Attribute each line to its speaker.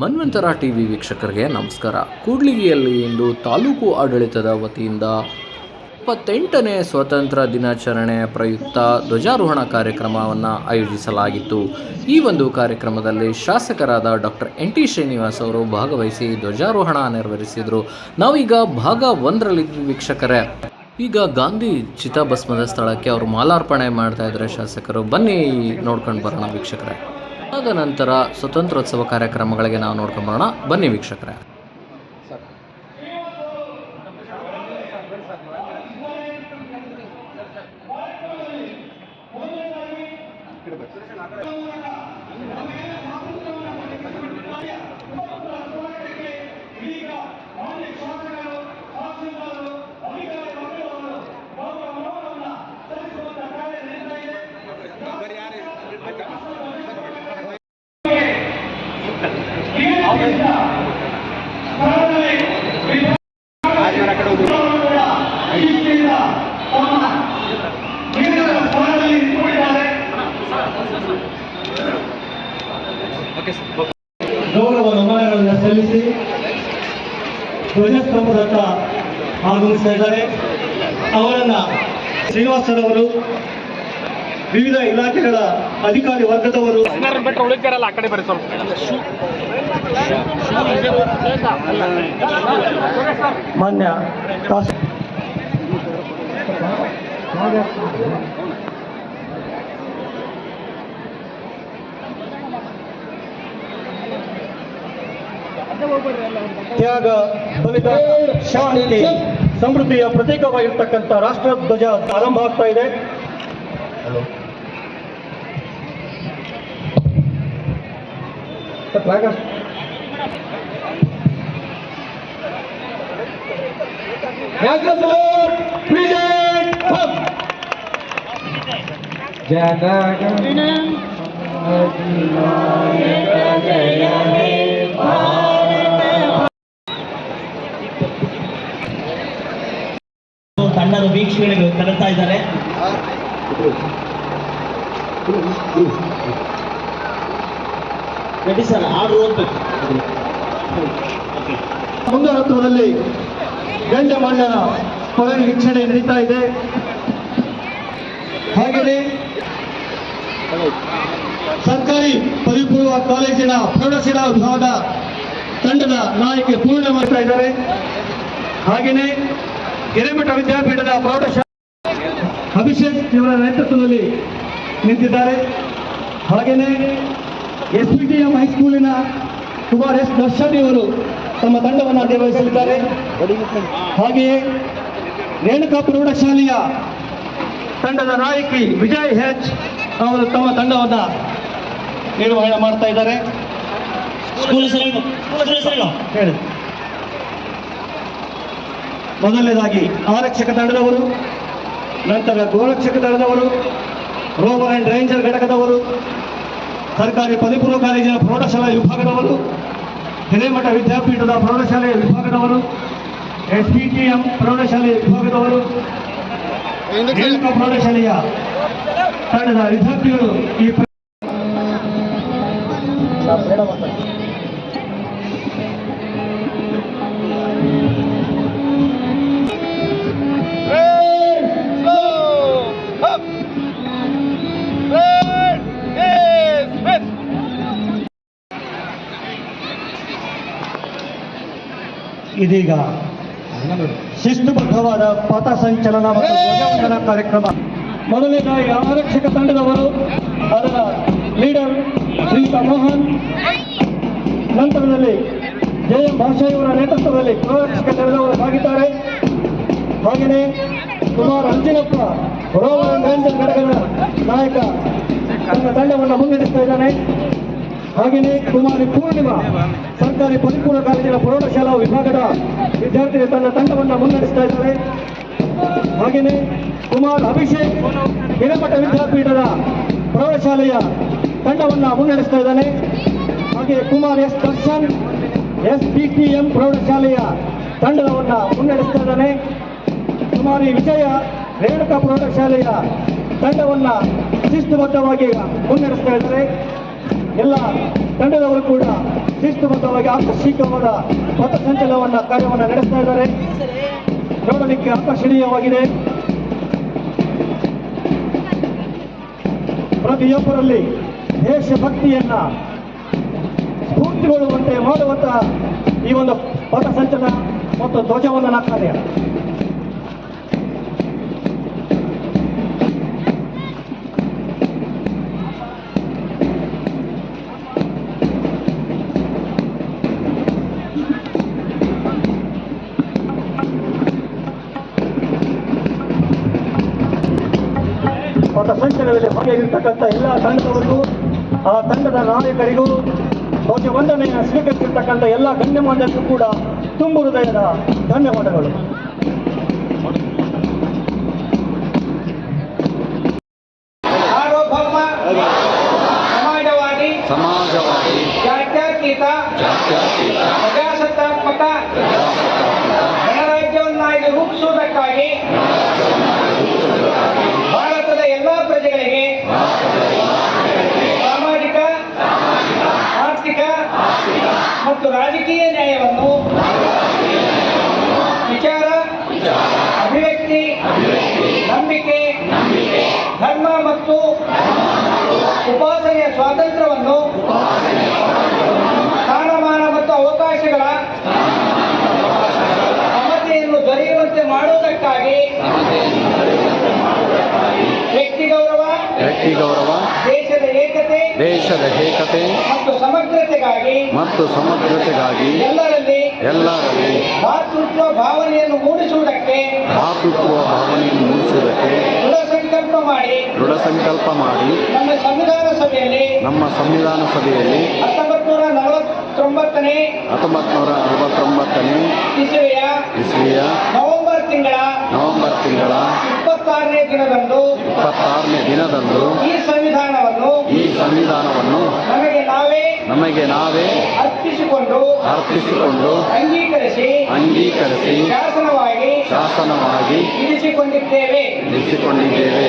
Speaker 1: ಮನ್ವಂತರ TV ವೀಕ್ಷಕರಿಗೆ ನಮಸ್ಕಾರ. ಕೂಡ್ಲಿಗಿಯಲ್ಲಿ ಇಂದು ತಾಲೂಕು ಆಡಳಿತದ ವತಿಯಿಂದ ಇಪ್ಪತ್ತೆಂಟನೇ ಸ್ವಾತಂತ್ರ್ಯ ದಿನಾಚರಣೆ ಪ್ರಯುಕ್ತ ಧ್ವಜಾರೋಹಣ ಕಾರ್ಯಕ್ರಮವನ್ನು ಆಯೋಜಿಸಲಾಗಿತ್ತು. ಈ ಒಂದು ಕಾರ್ಯಕ್ರಮದಲ್ಲಿ ಶಾಸಕರಾದ ಡಾಕ್ಟರ್ ಎನ್ ಟಿ ಶ್ರೀನಿವಾಸ್ ಅವರು ಭಾಗವಹಿಸಿ ಧ್ವಜಾರೋಹಣ ನೆರವೇರಿಸಿದರು. ನಾವೀಗ ಭಾಗ ಒಂದರಲ್ಲಿ ವೀಕ್ಷಕರೇ. ಈಗ ಗಾಂಧಿ ಚಿತಾಭಸ್ಮದ ಸ್ಥಳಕ್ಕೆ ಅವರು ಮಾಲಾರ್ಪಣೆ ಮಾಡ್ತಾ ಶಾಸಕರು. ಬನ್ನಿ ನೋಡ್ಕೊಂಡು ಬರೋಣ ವೀಕ್ಷಕರೇ. ಆದ ನಂತರ ಸ್ವತಂತ್ರೋತ್ಸವ ಕಾರ್ಯಕ್ರಮಗಳಿಗೆ ನಾವು ನೋಡ್ಕೊಂಡ್ಬರೋಣ ಬನ್ನಿ ವೀಕ್ಷಕರೇ.
Speaker 2: ಗೌರವ ನಮನಗಳನ್ನು ಸಲ್ಲಿಸಿ ಧ್ವಜಸ್ತಂಭದತ್ತ ಆಗಮಿಸ್ತಾ ಇದ್ದಾರೆ ಅವರನ್ನ ಶ್ರೀನಿವಾಸರವರು ವಿವಿಧ ಇಲಾಖೆಗಳ ಅಧಿಕಾರಿ ವರ್ಗದವರು
Speaker 3: ಹದಿನಾರು ಬಿಟ್ಟರೆ ಉಳಿತಾರಲ್ಲ ಆ ಕಡೆ ಬರ್ರಿ ಸ್ವಲ್ಪ.
Speaker 2: ಮಾನ್ಯ ತ್ಯಾಗ ಬಲಿದಾನ ಶಾಂತಿ ಸಮೃದ್ಧಿಯ ಪ್ರತೀಕವಾಗಿರ್ತಕ್ಕಂಥ ರಾಷ್ಟ್ರಧ್ವಜ ಆರಂಭ ಆಗ್ತಾ ಇದೆ. ಸರ್, flag ಅಷ್ಟು-
Speaker 4: ತಂಡದ ವೀಕ್ಷಣೆಗೆ ಕರೆತಾ ಇದ್ದಾರೆ ರೆಡಿ ಸರ್ ಆರ್ಡರ್
Speaker 2: ಮುಂದಿನ ಹಂತದಲ್ಲಿ ಗಂಡ ಮಣ್ಣನ ಪದವಿ ವೀಕ್ಷಣೆ ನಡೀತಾ ಇದೆ. ಹಾಗೆಯೇ ಸರ್ಕಾರಿ ಪದವಿ ಪೂರ್ವ ಕಾಲೇಜಿನ ಪ್ರೌಢಶಿಲಾ ವಿಭಾಗದ ತಂಡದ ನಾಯಕಿ ಪೂರ್ಣ ಮಾಡ್ತಾ ಇದ್ದಾರೆ. ಹಾಗೆಯೇ ಹಿರೇಮಠ ವಿದ್ಯಾಪೀಠದ ಪ್ರೌಢಶಾಲಾ ಅಭಿಷೇಕ್ ಇವರ ನೇತೃತ್ವದಲ್ಲಿ ನಿಂತಿದ್ದಾರೆ. ಹಾಗೆಯೇ ಎಸ್ ವಿ ಟಿ ಎಂ ಹೈಸ್ಕೂಲಿನ ಕುಮಾರ್ ಎಸ್ ದರ್ಶನ್ ಇವರು ತಮ್ಮ ತಂಡವನ್ನು ನಿರ್ವಹಿಸಲಿದ್ದಾರೆ ಹಾಗೆಯೇ ರೇಣುಕಾ ಪ್ರೌಢಶಾಲೆಯ ತಂಡದ ನಾಯಕಿ ವಿಜಯ್ ಹೆಚ್ ಅವರು ತಮ್ಮ ತಂಡವನ್ನು ನಿರ್ವಹಣೆ ಮಾಡ್ತಾ ಇದ್ದಾರೆ. ಹೇಳಿ. ಮೊದಲನೇದಾಗಿ ಆರಕ್ಷಕ ತಂಡದವರು ನಂತರ ಗೋರಕ್ಷಕ ತಂಡದವರು ರೋಬರ್ ಅಂಡ್ ರೇಂಜರ್ ಘಟಕದವರು ಸರ್ಕಾರಿ ಪದವಿಪೂರ್ವ ಕಾಲೇಜಿನ ಪ್ರೌಢಶಾಲಾ ವಿಭಾಗದವರು ಹಿರೇಮಠ ವಿದ್ಯಾಪೀಠದ ಪ್ರೌಢಶಾಲೆಯ ವಿಭಾಗದವರು ಎಸ್ ಪಿ ಟಿ ಎಂ ಪ್ರೌಢಶಾಲೆಯ ವಿಭಾಗದವರು ಪ್ರೌಢಶಾಲೆಯ ತಂಡದ ವಿದ್ಯಾರ್ಥಿಗಳು ಈ ಇದೀಗ ಶಿಸ್ತುಬದ್ಧವಾದ ಪಥಸಂಚಲನ ಮತ್ತು ಧ್ವಜವಂದನ ಕಾರ್ಯಕ್ರಮ. ಮೊದಲಿನ ಆರಕ್ಷಕ ತಂಡದವರು, ಅದರ ಲೀಡರ್ ಶ್ರೀಯುತ ಮೋಹನ್. ನಂತರದಲ್ಲಿ ಜಯ ಭಾಷೆಯವರ ನೇತೃತ್ವದಲ್ಲಿ ಗೃಹರಕ್ಷಕ ತಂಡದವರು ಸಾಗಿದ್ದಾರೆ ಹಾಗೆಯೇ ಕುಮಾರ್ ಅಂಜಿನಪ್ಪ ರೋವರ್ ರಂಜನ್ ಘಟಕದ ನಾಯಕ ತನ್ನ ತಂಡವನ್ನು ಮುನ್ನಡೆಸ್ತಾ ಇದ್ದಾನೆ. ಹಾಗೆಯೇ ಕುಮಾರಿ ಪೂರ್ಣಿಮಾ ಸರ್ಕಾರಿ ಪರಿಪೂರ್ಣ ಕಾಲೇಜಿನ ಪ್ರೌಢಶಾಲಾ ವಿಭಾಗದ ವಿದ್ಯಾರ್ಥಿಗಳು ತನ್ನ ತಂಡವನ್ನು ಮುನ್ನಡೆಸ್ತಾ ಇದ್ದಾರೆ. ಹಾಗೆಯೇ ಕುಮಾರ್ ಅಭಿಷೇಕ್ ಹಿರೇಮಠ ವಿದ್ಯಾಪೀಠದ ಪ್ರೌಢಶಾಲೆಯ ತಂಡವನ್ನು ಮುನ್ನಡೆಸ್ತಾ ಇದ್ದಾನೆ. ಹಾಗೆ Kumar S Darshan, S P T M ಪ್ರೌಢಶಾಲೆಯ ತಂಡವನ್ನು ಮುನ್ನಡೆಸ್ತಾ ಇದ್ದಾನೆ. ಕುಮಾರಿ ವಿಜಯ ರೇಣುಕಾ ಪ್ರೌಢಶಾಲೆಯ ತಂಡವನ್ನು ಶಿಸ್ತುಬದ್ಧವಾಗಿ ಮುನ್ನಡೆಸ್ತಾ ಇದ್ದಾರೆ. ಎಲ್ಲ ತಂಡದವರು ಕೂಡ ಶಿಸ್ತುಬದ್ಧವಾಗಿ ಆಕರ್ಷಿಕವಾದ ಪಥಸಂಚಲನವನ್ನ ಕಾರ್ಯವನ್ನು ನಡೆಸ್ತಾ ಇದ್ದಾರೆ. ನೋಡಲಿಕ್ಕೆ ಆಕರ್ಷಣೀಯವಾಗಿದೆ. ಪ್ರತಿಯೊಬ್ಬರಲ್ಲಿ ದೇಶಭಕ್ತಿಯನ್ನ ಸ್ಫೂರ್ತಿಗೊಳ್ಳುವಂತೆ ಮಾಡುವಂತಹ ಈ ಒಂದು ಪಥಸಂಚಲನ ಮತ್ತು ಧ್ವಜವಂದನಾ ಕಾರ್ಯ. ಪಥಸಂಚಲನದಲ್ಲಿ ಭಾಗಿಯಾಗಿರ್ತಕ್ಕಂಥ ಎಲ್ಲ ತಂಡದವರಿಗೂ ಆ ತಂಡದ ನಾಯಕರಿಗೂ ಧ್ವಜವಂದನೆಯನ್ನು ಸ್ವೀಕರಿಸಿರ್ತಕ್ಕಂಥ ಎಲ್ಲ ಗಣ್ಯಮಾನ್ಯರಿಗೂ ಕೂಡ ತುಂಬು ಹೃದಯದ ಧನ್ಯವಾದಗಳು.
Speaker 5: ಸಮಾಜವಾದಿ
Speaker 6: ಸಮಾಜವಾದಿ
Speaker 5: ಜಾತ್ಯತೀತ ರಾಜಕೀಯ ನ್ಯಾಯವನ್ನು ವಿಚಾರ ಅಭಿವ್ಯಕ್ತಿ ನಂಬಿಕೆ ಧರ್ಮ ಮತ್ತು ಉಪಾಸನೆಯ ಸ್ವಾತಂತ್ರ್ಯವನ್ನು ಸ್ಥಾನಮಾನ ಮತ್ತು ಅವಕಾಶಗಳ ಸಮತೆಯನ್ನು ದೊರೆಯುವಂತೆ ಮಾಡುವುದಕ್ಕಾಗಿ ವ್ಯಕ್ತಿ ಗೌರವ
Speaker 6: ವ್ಯಕ್ತಿ ಗೌರವ
Speaker 5: ದೇಶದ ಏಕತೆ
Speaker 6: ದೇಶದ ಏಕತೆ
Speaker 5: ಮತ್ತು
Speaker 6: ಮತ್ತು ಸಮಗ್ರತೆಗಾಗಿ
Speaker 5: ಎಲ್ಲರಲ್ಲಿ
Speaker 6: ಎಲ್ಲರಲ್ಲಿ
Speaker 5: ಮಾತೃತ್ವ ಭಾವನೆಯನ್ನು ಮೂಡಿಸುವುದಕ್ಕೆ
Speaker 6: ಮಾತೃತ್ವ ಭಾವನೆಯನ್ನು ಮೂಡಿಸುವುದಕ್ಕೆ
Speaker 5: ದೃಢ ಸಂಕಲ್ಪ ಮಾಡಿ
Speaker 6: ದೃಢ ಸಂಕಲ್ಪ ಮಾಡಿ
Speaker 5: ನಮ್ಮ ಸಂವಿಧಾನ ಸಭೆಯಲ್ಲಿ
Speaker 6: ನಮ್ಮ ಸಂವಿಧಾನ ಸಭೆಯಲ್ಲಿ
Speaker 5: ಹತ್ತೊಂಬತ್ತು ನೂರ ನಲವತ್ತೊಂಬತ್ತನೇ
Speaker 6: ಹತ್ತೊಂಬತ್ತು ನೂರ ನಲವತ್ತೊಂಬತ್ತನೇ
Speaker 5: ಇಸವಿಯ
Speaker 6: ಇಸ್ವಿಯ
Speaker 5: ತಿಂಗಳ
Speaker 6: ನವೆಂಬರ್ ತಿಂಗಳ
Speaker 5: ಇಪ್ಪತ್ತಾರನೇ ದಿನದಂದು
Speaker 6: ಇಪ್ಪತ್ತಾರನೇ ದಿನದಂದು
Speaker 5: ಈ ಸಂವಿಧಾನವನ್ನು
Speaker 6: ಈ ಸಂವಿಧಾನವನ್ನು
Speaker 5: ನಮಗೆ ನಾವೇ
Speaker 6: ನಮಗೆ ನಾವೇ
Speaker 5: ಅರ್ಪಿಸಿಕೊಂಡು
Speaker 6: ಅರ್ಪಿಸಿಕೊಂಡು
Speaker 5: ಅಂಗೀಕರಿಸಿ
Speaker 6: ಅಂಗೀಕರಿಸಿ
Speaker 5: ಶಾಸನವಾಗಿ
Speaker 6: ಶಾಸನವಾಗಿ
Speaker 5: ಇರಿಸಿಕೊಂಡಿದ್ದೇವೆ.
Speaker 6: ನಿಲ್ಲಿಸಿಕೊಂಡಿದ್ದೇವೆ